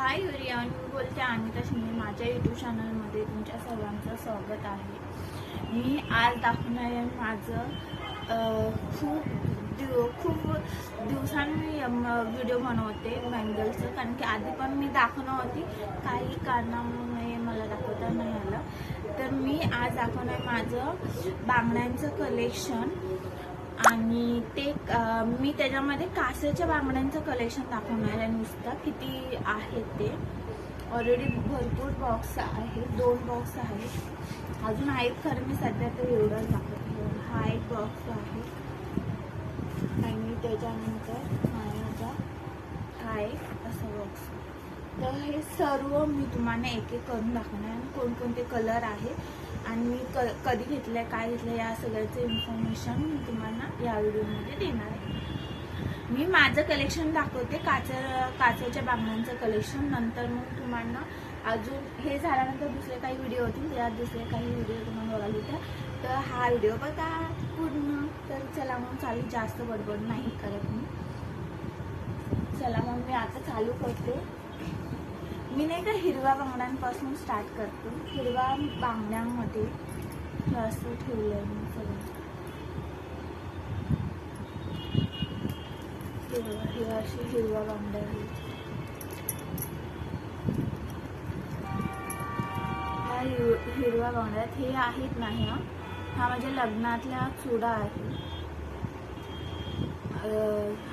हाय युरियान मी बोलते अनिता शिंदे माझ्या यूट्यूब चॅनलमध्ये तुमच्या सर्वांचं स्वागत आहे. मी आज दाखवणार आहे माझं खूप दिव खूप दिवसांनी व्हिडिओ बनवते बँगलचं कारण की आधी पण मी दाखवणार होती काही कारणामुळे मला दाखवता नाही आलं. तर मी आज दाखवणार आहे माझं बांगड्यांचं कलेक्शन आणि ते मी त्याच्यामध्ये कासेच्या बांगड्यांचं कलेक्शन दाखवणार आहे. नुसतं किती आहेत ते. ऑलरेडी भरपूर बॉक्स आहे दोन बॉक्स आहेत. अजून आहेत खरं मी सध्या तर एवढंच दाखवते. हा एक बॉक्स आहे. आणि त्याच्यानंतर माझा हा एक असा बॉक्स तर हे सर्व मी तुम्हाला एक एक करून दाखवणार आणि कोणकोणते कलर आहेत. आणि मी क कधी घेतलंय काय घेतलं या सगळ्याचं इन्फॉर्मेशन मी तुम्हाला या व्हिडिओमध्ये देणार आहे. मी माझं कलेक्शन दाखवते काच काचेच्या बांगड्यांचं कलेक्शन नंतर मग तुम्हाला अजून हे झाल्यानंतर दुसरे काही व्हिडिओ होतील त्यात दुसरे काही व्हिडिओ तुम्हाला बघायला होत्या तर हा व्हिडिओ बघा पूर्ण. तर चला मग चालू जास्त बडबड नाही करत मी. चला मग मी आता चालू करते. मी नाही का हिरव्या बांगड्यांपासून स्टार्ट करते. हिरव्या बांगड्यांमध्ये हे ठेवलं आहे मी सगळं. हिरवा हे अशी हिरव्या बांगड्या ह्या हिर- हिरव्या बांगड्यात हे आहेत नाही हा. माझ्या लग्नातला चुडा आहे.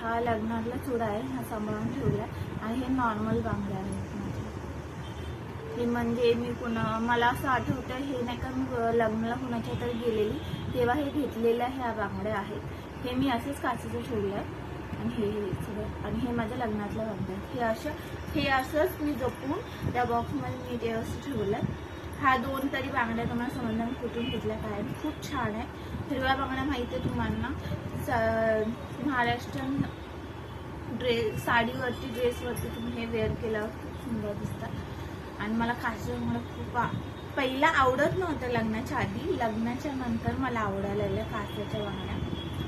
हा लग्नातला चुडा आहे. हा सांभाळून ठेवला आणि हे नॉर्मल बांगड्या आहेत माझ्या. हे म्हणजे मी कुणा मला असं आठवतं हे नाही का मी लग्नाला कुणाच्या तर गेलेली तेव्हा हे घेतलेल्या ह्या बांगड्या आहेत हे मी असंच काचेचं ठेवलं आहे. आणि हे सगळं आणि हे माझ्या लग्नातलं बांगड्या हे असं हे असंच मी जपून त्या बॉक्समध्ये मी ते असं ठेवलं आहे. हा दोन तरी बांगड्या तुम्हाला समजणार मी कुठून घेतल्या काय खूप छान आहे. हिरव्या बांगड्या माहिती आहे तुम्हाला. स- ड्रेस साडीवरती ड्रेसवरती तुम्ही हे वेअर केल्यावर खूप सुंदर दिसतात. आणि मला काश्मीर खूप पहिला आवडत नव्हतं लग्नाच्या आधी. लग्नाच्या नंतर मला आवडायला लागल्या बांगड्या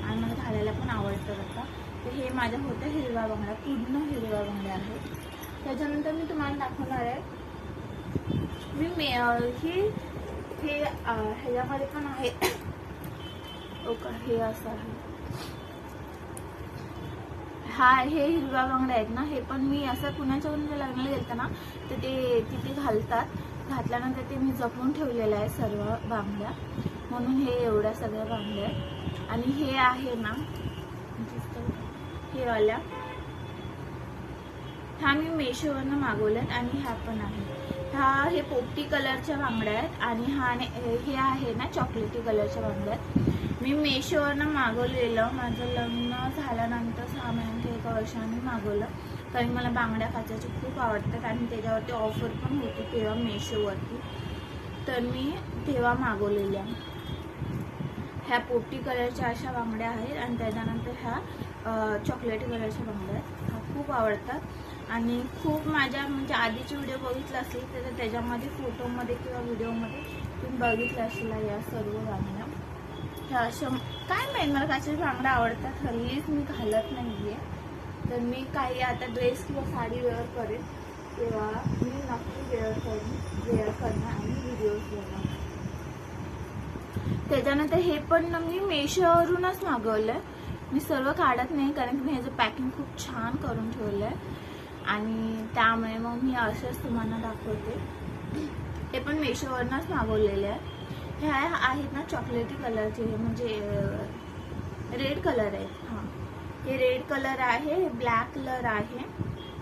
आणि मला घालायला पण आवडतं होतं. तर हे माझ्या होत्या हिरव्या बांगड्या पूर्ण हिरव्या बांगड्या आहेत. त्याच्यानंतर मी तुम्हाला दाखवणार आहे. मी मे ही हे ह्याच्यामध्ये पण आहे. ओके हे असं आहे. हा हे हिरव्या बांगड्या आहेत ना हे पण मी असं कुणाच्या कुणाच्या लग्नाला गेलतं ना तर ते तिथे घालतात. घातल्यानंतर ते मी जपून ठेवलेलं आहे सर्व बांगड्या. म्हणून हे एवढ्या सगळ्या बांगड्या आहेत. आणि हे आहे ना हे वाल्या. ह्या मी मेशोवरनं मागवल्यात आणि ह्या पण आहे ह्या हे पोपटी कलरच्या बांगड्या आहेत आणि हा हे आहे ना चॉकलेटी कलरच्या बांगड्या आहेत. मी मेशोवरनं मागवलेलं. माझं लग्न झाल्यानंतर सहा महिन्यात एका वर्षाने मागवलं. कारण मला बांगड्या काचाच्या खूप आवडतात आणि त्याच्यावरती ऑफर पण होती तेव्हा मेशोवरती. तर मी तेव्हा मागवलेल्या. ह्या पोपटी कलरच्या अशा बांगड्या आहेत आणि त्याच्यानंतर ह्या चॉकलेट चॉकलेटी कलरच्या बांगड्या आहेत. ह्या खूप आवडतात. आणि खूप माझ्या म्हणजे आधीचे व्हिडिओ बघितला असतील तर त्याच्यामध्ये फोटोमध्ये किंवा व्हिडिओमध्ये तुम्ही बघितलं असेल या सर्व बांगड्या. ह्या अशा काय माहीत मला काचे बांगड्या आवडतात. हल्लीच मी घालत नाही आहे तर मी काही आता ड्रेस किंवा साडी वेअर करेन. तेव्हा मी नक्की वेअर करेन. वेअर करणार आणि व्हिडिओज बनवणार त्याच्यानंतर हे पण ना मी मेशोवरूनच मागवलं आहे मी सर्व काढत नाही कारण की मी ह्याचं पॅकिंग खूप छान करून ठेवलं आहे आणि त्यामुळे मग मी असंच तुम्हाला दाखवते. हे पण मेशोवरूनच मागवलेले आहे. ह्या आहेत ना चॉकलेटी कलरचे म्हणजे रेड कलर आहेत. हां. हे रेड कलर आहे हे ब्लॅक कलर आहे.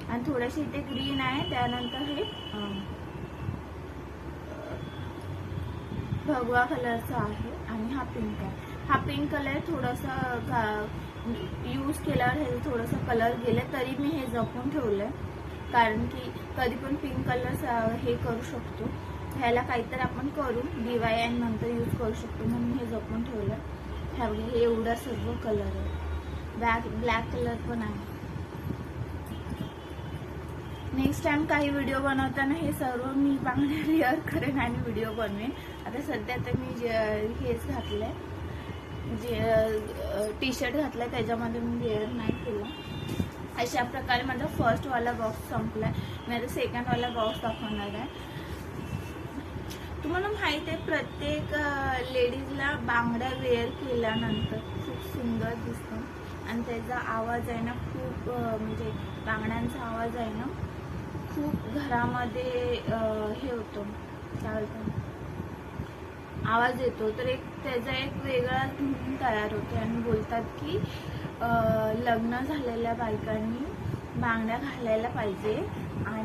आणि थोडेसे इथे ग्रीन आहे त्यानंतर हे भगवा कलरचा आहे आणि हा पिंक आहे. हा पिंक कलर थोडासा यूज केल्यावर हे थोडंसं कलर गेलं तरी मी हे जपून ठेवलं आहे कारण की कधी पण पिंक कलर हे करू शकतो. ह्याला काहीतरी आपण करू दिवाळी आणि नंतर यूज करू शकतो म्हणून हे जपून ठेवलं. ह्या हे एवढा सर्व कलर आहे. ब्लॅक ब्लॅक कलर पण आहे. नेक्स्ट टाइम काही व्हिडिओ बनवताना हे सर्व मी चांगले रिअर करेन आणि व्हिडिओ बनवेन. आता सध्या तर मी जे- हेच घातलंय. जे टी शर्ट घातलाय त्याच्यामध्ये मी वेअर नाही केलं. अशा प्रकारे माझा फर्स्टवाला बॉक्स संपलाय. मी आता सेकंडवाला बॉक्स दाखवणार आहे. तुम्हाला माहीत आहे प्रत्येक लेडीजला बांगड्या वेअर केल्यानंतर खूप सुंदर दिसतो आणि त्याचा आवाज आहे ना खूप म्हणजे बांगड्यांचा आवाज आहे ना खूप घरामध्ये हे होतो काय आवाज येतो. तर एक त्याचा एक वेगळा धून तयार होते. आणि बोलतात की लग्न झालेल्या बायकांनी बांगड्या घालायला पाहिजे.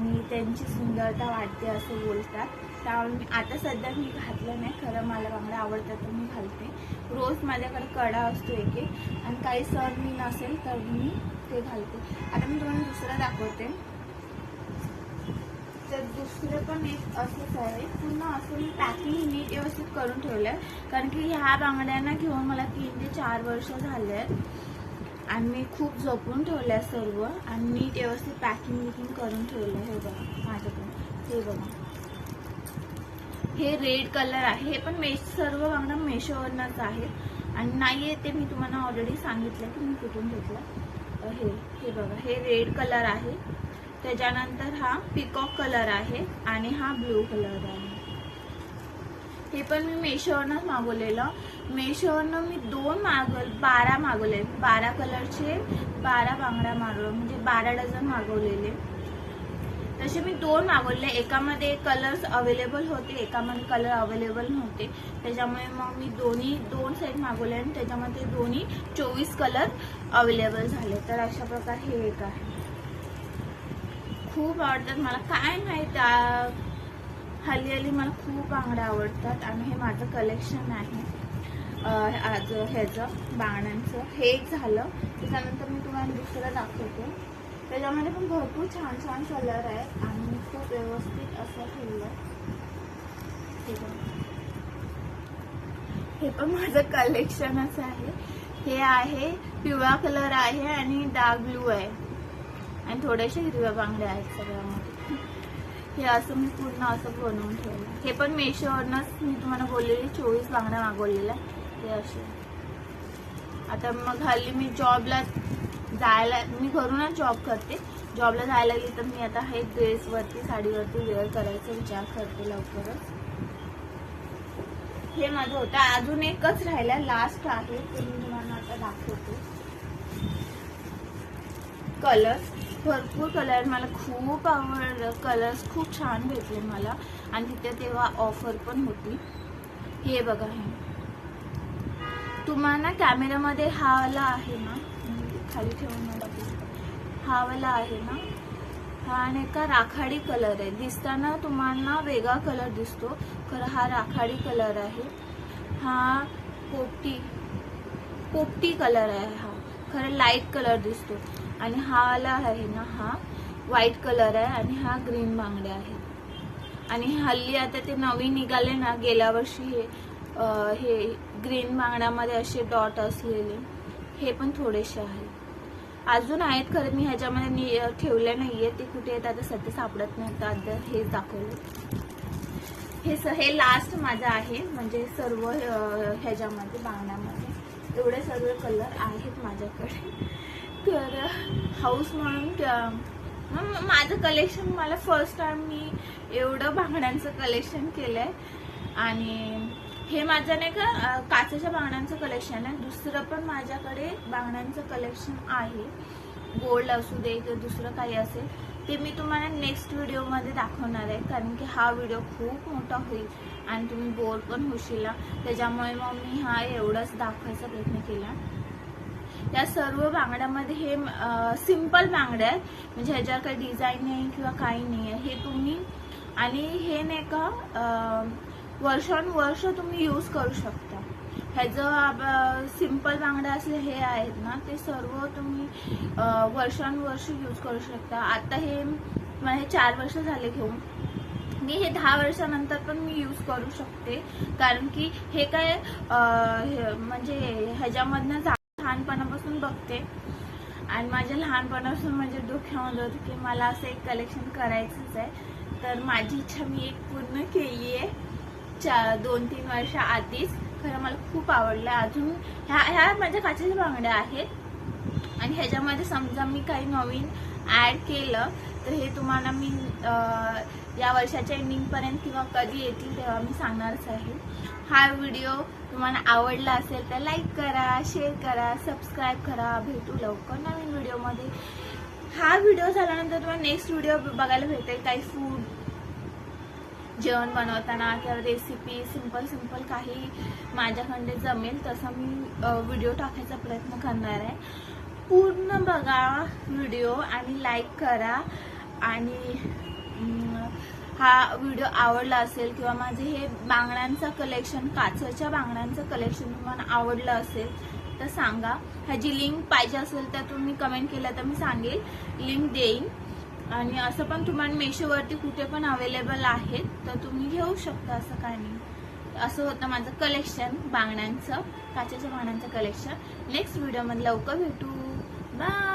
आणि त्यांची सुंदरता वाढते असं बोलतात. त्यामुळे मी आता सध्या मी घातलं नाही खरं मला बांगड्या आवडतात तर मी घालते. रोज माझ्याकडे कडा असतो एक एक. आणि काही सण मी नसेल तर मी ते घालते. आता मी तुम्हाला दुसरं दाखवते. तर दुसरं पण एक असंच आहे. पूर्ण असं मी पॅकिंग नीट व्यवस्थित करून ठेवलं आहे कारण की ह्या बांगड्यांना घेऊन मला तीन ते चार वर्ष झाले आहेत आणि मी खूप जपून ठेवल्या सर्व आणि मी व्यवस्थित पॅकिंग बिकिंग करून ठेवलं हे बघा माझ्याकडून हे बघा. हे रेड कलर आहे हे पण मेश सर्व बांगडा मेशोवरनंच आहे. आणि नाही आहे ते मी तुम्हाला ऑलरेडी सांगितलं की मी कुठून घेतलं हे हे बघा हे रेड कलर आहे. त्याच्यानंतर हा पिकॉक कलर आहे आणि हा ब्ल्यू कलर आहे. हे पण मी मेशोवरनंच मागवलेलं. मेशोवरनं मी दोन मागव बारा मागवले. बारा कलरचे बारा बांगड्या मागव म्हणजे बारा डझन मागवलेले. तसे मी दोन मागवले. एकामध्ये कलर्स अवेलेबल होते एकामध्ये कलर अवेलेबल नव्हते. त्याच्यामुळे मग मी दोन्ही दोन सेट मागवले आणि त्याच्यामध्ये दोन्ही चोवीस कलर अवेलेबल झाले. तर अशा प्रकारे हे एक आहे. खूप आवडतात. मला काय माहीत आ, हल्ली हल्ली मला खूप बांगड्या आवडतात आणि हे माझं कलेक्शन आहे. आज ह्याचं बांगड्यांचं हे एक झालं. त्याच्यानंतर मी तुम्हाला दुसरं दाखवते. त्याच्यामध्ये पण भरपूर छान छान कलर आहेत आणि मी खूप व्यवस्थित असं ठेवलं हे हे पण माझं कलेक्शनच आहे. हे आहे पिवळा कलर आहे आणि डार्क ब्लू आहे. आणि थोड्याशा हिरव्या बांगड्या आहेत सगळ्यामध्ये. हे असं मी पूर्ण असं बनवून ठेवलं. हे पण मेशोवरनंच मी तुम्हाला बोललेली चोवीस बांगड्या मागवलेल्या हे असे. आता मग हल्ली मी जॉबला जायला मी घरूनच जॉब करते. जॉबला जायला गेली तर मी आता हे ड्रेसवरती साडीवरती वेअर करायचा विचार करते लवकरच. हे माझं होतं. अजून एकच राहिला लास्ट आहे. ते मी तुम्हाला आता दाखवते. कलर भरपूर कलर मला खूप आवडलं. कलर्स खूप छान भेटले मला. आणि तिथे तेव्हा ऑफर पण होती. हे बघा हे. तुम्हाला कॅमेरामध्ये हा वाला आहे ना? खाली ठेवून मला हा वाला आहे ना? हा आणि का राखाडी कलर आहे. दिसताना तुम्हाला वेगळा कलर दिसतो. खरं हा राखाडी कलर आहे. हा पोपटी पोपटी कलर आहे हा. खरं लाइट कलर दिसतो. आणि हा आला आहे ना हा व्हाईट कलर आहे आणि हा ग्रीन बांगडे आहे. आणि हल्ली आता ते नवीन निघाले ना गेल्या वर्षी हे हे ग्रीन बांगड्यामध्ये असे डॉट असलेले हे पण थोडेसे आहेत. अजून आहेत खरं मी ह्याच्यामध्ये नि- ठेवले नाहीये ते कुठे आहेत आता सध्या सापडत नाही आता हेच दाखवले. हे स हे लास्ट माझं आहे म्हणजे सर्व ह्याच्यामध्ये बांगड्यामध्ये. एवढे सगळे कलर आहेत माझ्याकडे. हाऊस म्हणून मग माझं कलेक्शन मला फर्स्ट टाइम मी एवढं बांगड्यांचं कलेक्शन केलंय. आणि हे माझं नाही का काचेच्या बांगड्यांचं कलेक्शन आहे. दुसरं पण माझ्याकडे बांगड्यांचं कलेक्शन आहे. गोल्ड असू दे किंवा दुसरं काही असेल ते मी तुम्हाला नेक्स्ट व्हिडिओमध्ये दाखवणार आहे. कारण की हा व्हिडिओ खूप मोठा होईल आणि तुम्ही बोर पण होशील त्याच्यामुळे मग मी हा एवढंच दाखवायचा प्रयत्न केला. या सर्व बांगड्यामध्ये हे सिंपल बांगड्या आहेत. म्हणजे ह्याच्यावर काही डिझाईन नाही किंवा काही नाही आहे. हे तुम्ही आणि हे नाही का वर्षानुवर्ष तुम्ही यूज करू शकता. ह्याचं सिंपल बांगड्या असले हे आहेत ना ते सर्व तुम्ही वर्षानुवर्ष यूज करू शकता. आता हे मला हे चार वर्ष झाले घेऊन. मी हे दहा वर्षानंतर पण मी यूज करू शकते. कारण की हे काय म्हणजे ह्याच्यामधनं लहानपणापासून बघते. आणि माझ्या लहानपणापासून म्हणजे डोक्यामध्ये होतं की मला असं एक कलेक्शन करायचंच आहे. तर माझी इच्छा मी एक पूर्ण केली आहे. चा दोन तीन वर्ष आधीच. खरं मला खूप आवडलं. अजून ह्या ह्या माझ्या काचेच्या बांगड्या आहेत. आणि ह्याच्यामध्ये समजा मी काही नवीन ॲड केलं तर हे तुम्हाला मी या वर्षाच्या एंडिंगपर्यंत किंवा कधी येतील तेव्हा मी सांगणारच आहे. हा व्हिडिओ तुम्हाला आवडला असेल तर लाईक करा शेअर करा सबस्क्राईब करा. भेटू लवकर नवीन व्हिडिओमध्ये हा व्हिडिओ झाल्यानंतर तुम्हाला नेक्स्ट व्हिडिओ बघायला भेटेल काही फूड जेवण बनवताना किंवा रेसिपी सिंपल सिंपल काही माझ्याकडे जमेल तसं मी व्हिडिओ टाकायचा प्रयत्न करणार आहे. पूर्ण बघा व्हिडिओ आणि लाईक करा. आणि हा व्हिडिओ आवडला असेल किंवा माझे हे बांगड्यांचं कलेक्शन काचेच्या बांगड्यांचं कलेक्शन तुम्हाला आवडलं असेल तर सांगा. ह्याची लिंक पाहिजे असेल तर तुम्ही कमेंट केलं तर मी सांगेल. लिंक देईन. आणि असं पण तुम्हाला मेशोवरती कुठे पण अवेलेबल आहेत तर तुम्ही घेऊ शकता असं काही नाही. असं होतं माझं कलेक्शन बांगड्यांचं काचेच्या बांगड्यांचं कलेक्शन नेक्स्ट व्हिडिओमध्ये लवकर भेटू. बाय